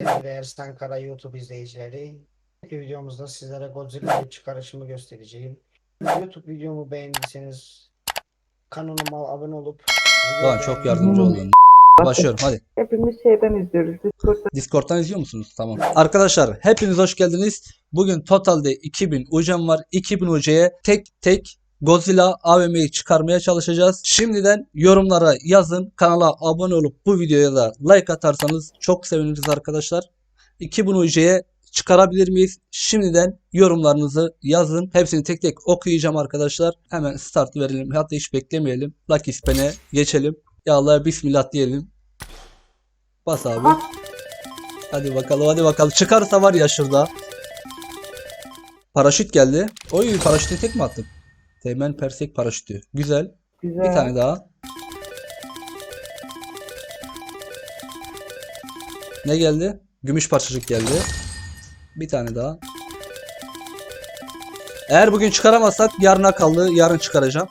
Değerli Ersan Kara YouTube izleyicileri, videomuzda sizlere Godzilla çıkarışımı göstereceğim. YouTube videomu beğendiyseniz kanalıma abone olup videoyu çok yardımcı oldun. Başlıyorum hadi. Hepimiz şeyden izliyoruz. Discord'dan. Discord'dan izliyor musunuz? Tamam. Arkadaşlar hepiniz hoş geldiniz. Bugün totalde 2000 UC'm var. 2000 UC'ye tek tek Godzilla AVM'yi çıkarmaya çalışacağız. Şimdiden yorumlara yazın. Kanala abone olup bu videoya da like atarsanız çok seviniriz arkadaşlar. 2000 UC'ye çıkarabilir miyiz? Şimdiden yorumlarınızı yazın. Hepsini tek tek okuyacağım arkadaşlar. Hemen start verelim. Hatta hiç beklemeyelim. Lucky Spin'e geçelim. Ya Allah bismillah diyelim. Bas abi. Hadi bakalım hadi bakalım. Çıkarsa var ya şurada. Paraşüt geldi. Oy paraşütü tek mi attım? Teğmen persek paraşütü. Güzel. Güzel. Bir tane daha. Ne geldi? Gümüş parçacık geldi. Bir tane daha. Eğer bugün çıkaramazsak yarına kaldı. Yarın çıkaracağım.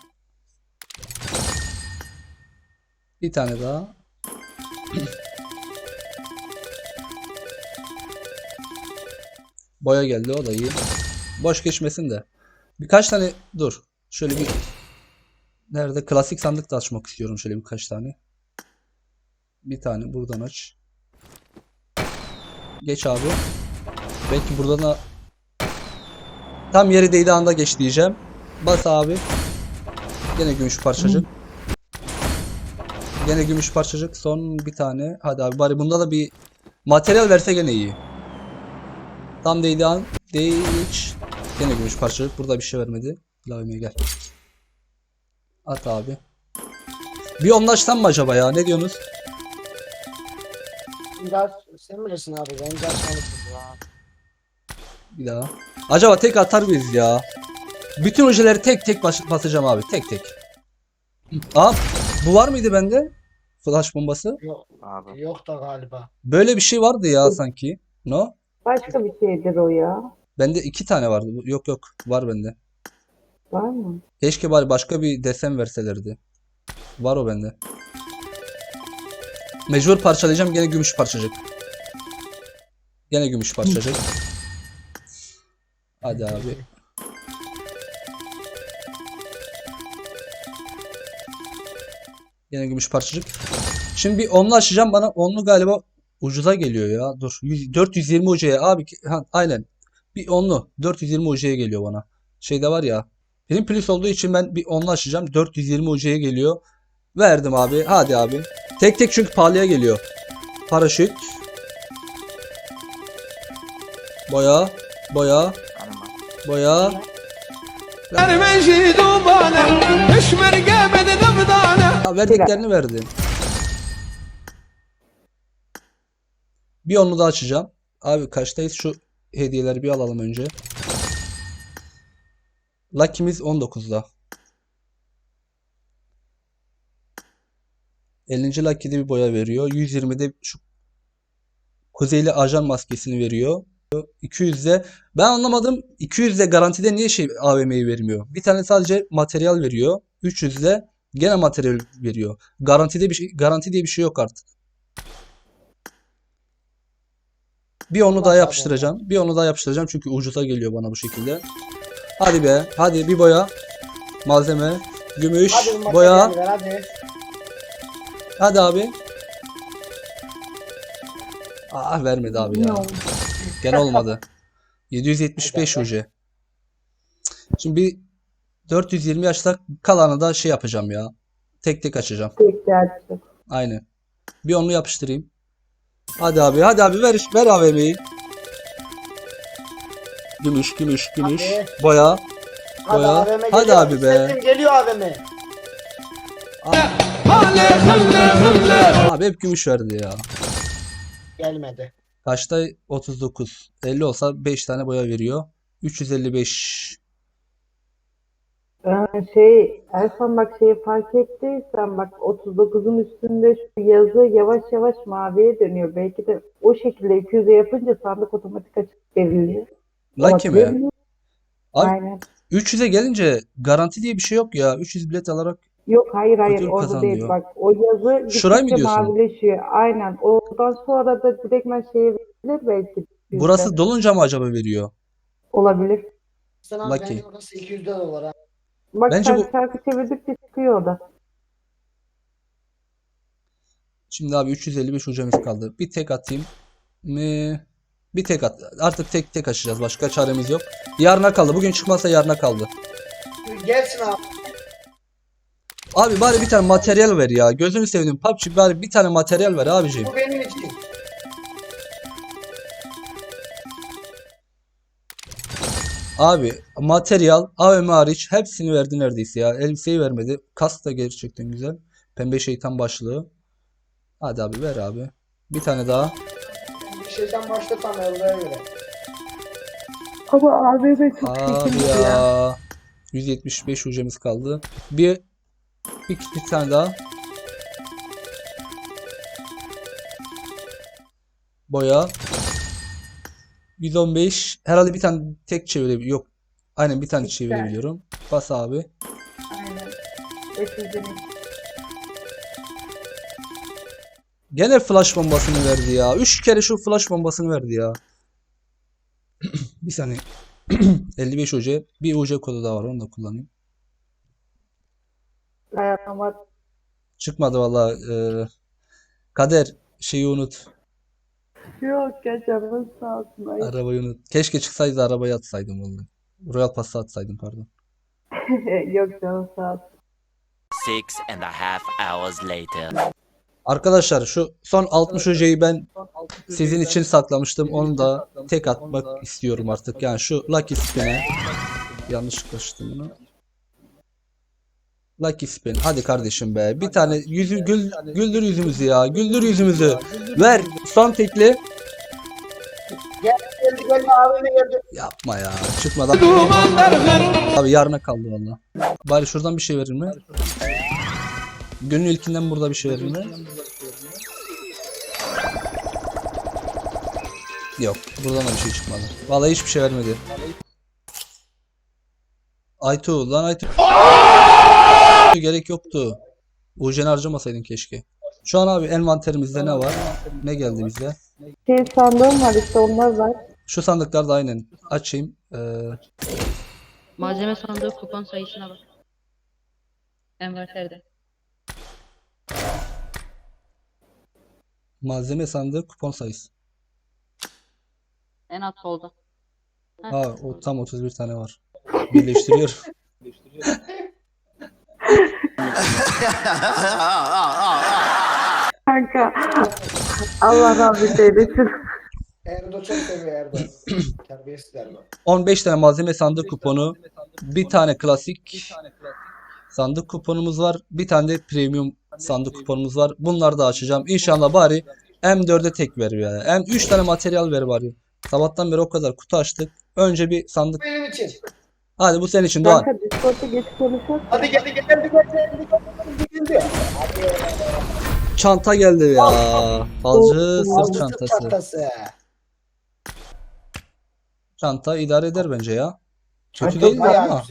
Bir tane daha. Boya geldi o da iyi. Boş geçmesin de. Birkaç tane dur. Şöyle bir Nerede? Klasik sandık da açmak istiyorum şöyle birkaç tane. Bir tane buradan aç. Geç abi. Belki buradan da tam yeri değdiği anda geç diyeceğim. Bas abi. Gene gümüş parçacık. Gene gümüş parçacık. Son bir tane. Hadi abi bari bunda da bir materyal verse gene iyi. Tam değdiği an. Değil. hiç. Gene gümüş parçacık. Burada bir şey vermedi. Lavime gel. At abi. Bir onlaşsam mı acaba ya? Ne diyorsunuz? Biraz sen bilirsin abi ben biraz konuşuruz ya. Bir daha. Acaba tek atar mıyız ya? Bütün ojeleri tek tek bas- basacağım abi. Tek tek. Aa, bu var mıydı bende? Flash bombası. Yok, Abi. yok da galiba. Böyle bir şey vardı ya sanki. No? Başka bir şeydir o ya. Bende iki tane vardı. Yok yok. Var bende. Var mı? Keşke bari başka bir desen verselerdi. Var o bende. Mecbur parçalayacağım. Gene gümüş parçacık. Gene gümüş parçacık. Hadi abi. Gene gümüş parçacık. Şimdi bir onlu açacağım. Bana onlu galiba ucuza geliyor ya. Dur. 100 420 ucuya. Abi ha, aynen. Bir onlu. 420 ucuya geliyor bana. Şeyde var ya. Bizim plus olduğu için ben bir onla açacağım. 420 UC'ye geliyor. Verdim abi. Hadi abi. Tek tek çünkü pahalıya geliyor. Paraşüt. Boya. Boya. Boya. Ya verdiklerini verdim. Bir onu da açacağım. Abi kaçtayız şu hediyeleri bir alalım önce. Lucky'miz 19'da. 50. Lucky'de bir boya veriyor. 120'de şu Kuzeyli ajan maskesini veriyor. 200'de ben anlamadım. 200'de garantide niye şey AVM'yi vermiyor? Bir tane sadece materyal veriyor. 300'de gene materyal veriyor. Garantide bir şey, garanti diye bir şey yok artık. Bir onu daha yapıştıracağım. Bir onu daha yapıştıracağım çünkü ucuza geliyor bana bu şekilde. Hadi be. Hadi bir boya. Malzeme. Gümüş. Hadi boya. ver, hadi. Hadi abi. Ah vermedi abi ya. Gene olmadı. 775 UC. Şimdi bir 420 yaşta kalanı da şey yapacağım ya. Tek tek açacağım. Tek derdi. Aynen. Bir onu yapıştırayım. Hadi abi, hadi abi ver ver AVM'yi. Gümüş gümüş gümüş. Abi. Boya. Hadi Boya. AVM Hadi geliyor. abi be. Sesim geliyor AVM. Abi. hep gümüş verdi ya. Gelmedi. Kaçta 39. 50 olsa 5 tane boya veriyor. 355. Ee, şey Ersan bak şeyi fark ettiysen bak 39'un üstünde şu yazı yavaş yavaş maviye dönüyor. Belki de o şekilde 200'e yapınca sandık otomatik açık geliyor. Lucky mi? Abi Aynen. 300'e gelince garanti diye bir şey yok ya. 300 bilet alarak Yok hayır hayır Ödül orada değil kazanıyor. bak o yazı Şurayı mı gittikçe diyorsun? mavileşiyor. Aynen. Oradan sonra da direktmen şeye belki. bizde. Burası dolunca mı acaba veriyor? olabilir. Sen abi Lucky. bence orası 200 dolar ha. Bak Bence sen bu- şarkı çevirdikçe çıkıyor o da. Şimdi abi 355 hocamız kaldı. Bir tek atayım mı? Bir tek at. Artık tek tek açacağız. Başka çaremiz yok. Yarına kaldı. Bugün çıkmazsa yarına kaldı. Gelsin abi. Abi bari bir tane materyal ver ya. Gözünü seveyim. PUBG bari bir tane materyal ver abiciğim. Bu benim için. Abi materyal AVM hariç hepsini verdi neredeyse ya. Elbiseyi vermedi. Kask da gerçekten güzel. Pembe şeytan başlığı. Hadi abi ver abi. Bir tane daha. Şeyden başlasam Erdoğan'a göre. Ama AVM çok Abi çekildi ya. ya. 175 hocamız kaldı. Bir bir, bir tane daha. Boya. 115. Herhalde bir tane tek çevirebiliyorum. Yok. Aynen bir tane çevirebiliyorum. Bas abi. Aynen. 500'den Gene flash bombasını verdi ya. 3 kere şu flash bombasını verdi ya. Bir saniye. 55 hoca. Bir hoca kodu daha var. Onu da kullanayım. Var. Çıkmadı valla. Ee, Kader şeyi unut. Yok ya canın sağ olsun. Ay. Arabayı unut. Keşke çıksaydı arabayı atsaydım vallahi. Royal Pass'ı atsaydım pardon. Yok canın sağ olsun. Six and a half hours later. Arkadaşlar şu son 60 hocayı ben sizin için saklamıştım. Onu da tek atmak istiyorum artık. Yani şu Lucky Spin'e yanlışlıkla açtım bunu. Lucky Spin. Hadi kardeşim be. Bir tane yüzü gül, güldür yüzümüzü ya. Güldür yüzümüzü. Ver. Son tekli. Abime geldi. Yapma ya. Çıkmadan. Abi yarına kaldı valla. Bari şuradan bir şey verir mi? Gönül ilkinden burada bir şey verir mi? Yok. Buradan da bir şey çıkmadı. Vallahi hiçbir şey vermedi. Aytu lan Aytu. Gerek yoktu. Ujen harcamasaydın keşke. Şu an abi envanterimizde ne var? Ne geldi bize? Şey sandığım var işte onlar var. Şu sandıklarda aynen. Açayım. Ee, Malzeme sandığı kupon sayısına bak. Envanterde. malzeme sandığı kupon sayısı. En alt solda. Ha, o tam 31 tane var. Birleştiriyorum. Kanka. Allah rahmet eylesin. Erdo çok seviyor Erdo. Terbiyesiz Erdo. 15 tane malzeme sandık kuponu, bir tane klasik sandık kuponumuz var, bir tane de premium sandık kuponumuz var. Bunları da açacağım. İnşallah bari M4'e tek ver ya. M 3 tane materyal ver bari. Sabahtan beri o kadar kutu açtık. Önce bir sandık. Benim için. Hadi bu senin için Doğan. Kanka Discord'a geç konuşalım. Hadi geldi geldi geldi geldi geldi. geldi. Çanta geldi ya. Falcı sırt çantası. çantası. Çanta idare eder bence ya. Kötü değil bayağı ama.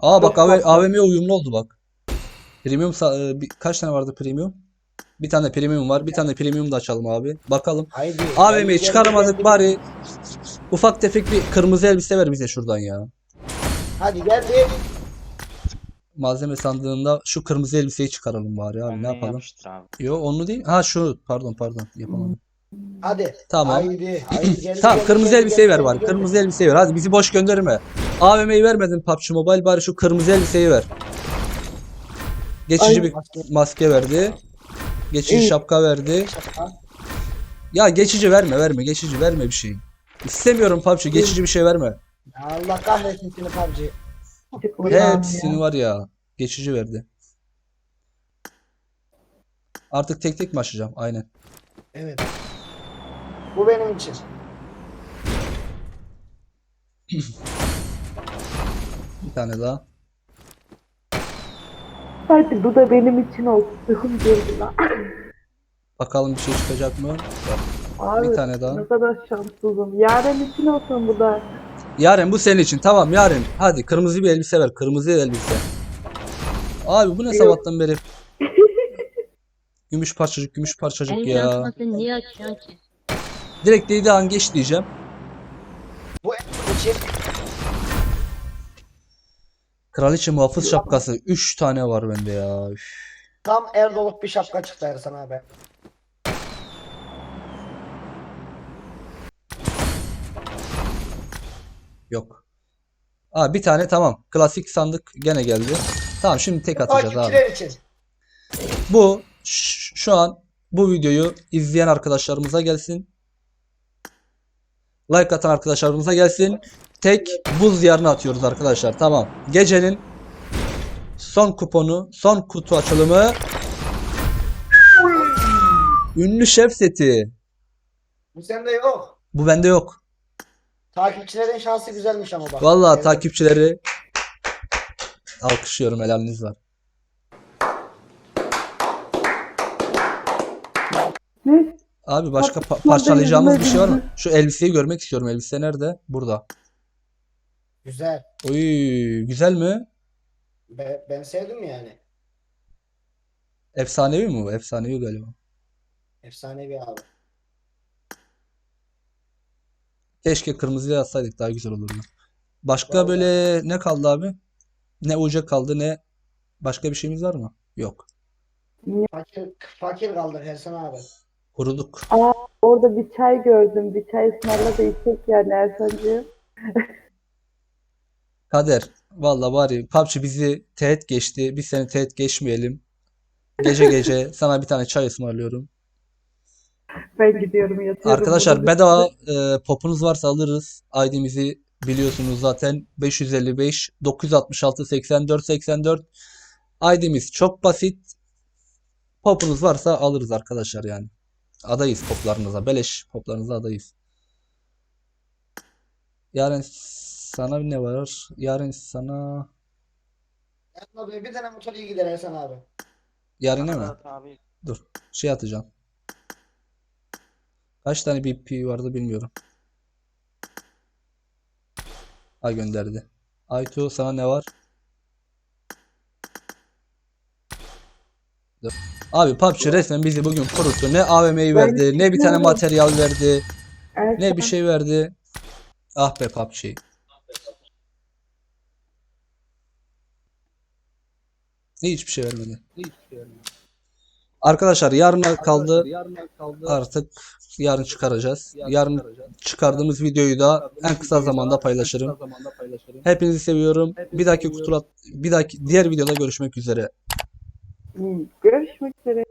Aa bak. AVM'ye uyumlu oldu bak. Premium e, kaç tane vardı premium? Bir tane premium var. Bir tane premium da açalım abi. Bakalım. Haydi. AVM'yi çıkaramadık bari ufak tefek bir kırmızı elbise ver bize şuradan ya. Hadi geldi. Malzeme sandığında şu kırmızı elbiseyi çıkaralım bari abi. Ne yapalım? Abi. Yo onu değil. Ha şu pardon pardon yapamadım. Hadi. Tamam. Haydi. Haydi geldi. Tamam geldi, kırmızı geldi, elbiseyi ver geldi, bari. geldi. Kırmızı elbiseyi ver. Hadi bizi boş gönderme. AVM'yi vermedin PUBG Mobile bari şu kırmızı elbiseyi ver. Geçici Ay. bir maske verdi. Geçici İyi. şapka verdi. Ya geçici verme verme. Geçici verme bir şey. İstemiyorum PUBG. Geçici bir şey verme. Allah kahretsin seni PUBG. Hepsini ya. var ya. Geçici verdi. Artık tek tek mi açacağım? Aynen. Evet. Bu benim için. Bir tane daha. Hadi bu da benim için olsun. Geldi lan. Bakalım bir şey çıkacak mı? Yok. Abi Bir tane daha. ne kadar şanssızım. Yarın için olsun bu da. Yaren bu senin için. Tamam Yaren. Hadi kırmızı bir elbise ver. Kırmızı elbise. Abi bu ne sabahtan beri? Gümüş parçacık, gümüş parçacık Benim ya. şansıma sen niye açıyorsun ki? Direkt dediği an geç diyeceğim. Bu en için Kraliçe muhafız şapkası 3 tane var bende ya. Üf. tam er dolup bir şapka çıktı Ersan abi. Yok. Aa bir tane tamam. Klasik sandık gene geldi. Tamam şimdi tek atacağız abi. İçin. Bu şu an bu videoyu izleyen arkadaşlarımıza gelsin. Like atan arkadaşlarımıza gelsin. Tek buz yarını atıyoruz arkadaşlar. Tamam. Gecenin son kuponu, son kutu açılımı. Ünlü şef seti. Bu sende yok. Bu bende yok. Takipçilerin şansı güzelmiş ama bak. Vallahi Sevdim. takipçileri alkışlıyorum helaliniz var. Ne? Abi başka pa- parçalayacağımız bir şey var mı? Şu elbiseyi görmek istiyorum. Elbise nerede? Burada. Güzel. Oy, güzel mi? Be- ben sevdim yani. Efsanevi mi bu? Efsanevi galiba. Efsanevi abi. Keşke kırmızıya yazsaydık daha güzel olurdu. Başka Vallahi. böyle ne kaldı abi? Ne uca kaldı ne başka bir şeyimiz var mı? Yok. Fakir, fakir kaldık Ersan abi. Kuruduk. Orada bir çay gördüm. Bir çay ısmarla da içecek yani Ersan'cığım. Kader. Valla bari PUBG bizi teğet geçti. Biz seni teğet geçmeyelim. Gece gece sana bir tane çay ısmarlıyorum. Ben gidiyorum yatıyorum. Arkadaşlar bedava e, popunuz varsa alırız. ID'mizi biliyorsunuz zaten 555 966 84 84. ID'miz çok basit. Popunuz varsa alırız arkadaşlar yani. Adayız poplarınıza. Beleş poplarınıza adayız. Yarın sana ne var? Yarın sana Ersan abi bir tane motor iyi gider Ersan abi. yarın ne mi? Dur. Şey atacağım. Kaç tane BP vardı bilmiyorum. Ha gönderdi. Aytu sana ne var? Dur. Abi PUBG resmen bizi bugün kuruttu. Ne AVM'yi Ben verdi, ne bir tane bilmiyorum. materyal verdi, ne bir şey verdi. Ah be PUBG. Hiçbir şey vermedi. Arkadaşlar yarına kaldı. Artık yarın çıkaracağız. Yarın çıkardığımız videoyu da en kısa zamanda paylaşırım. Hepinizi seviyorum. Bir dahaki kutulat bir dahaki diğer videoda görüşmek üzere. Görüşmek üzere.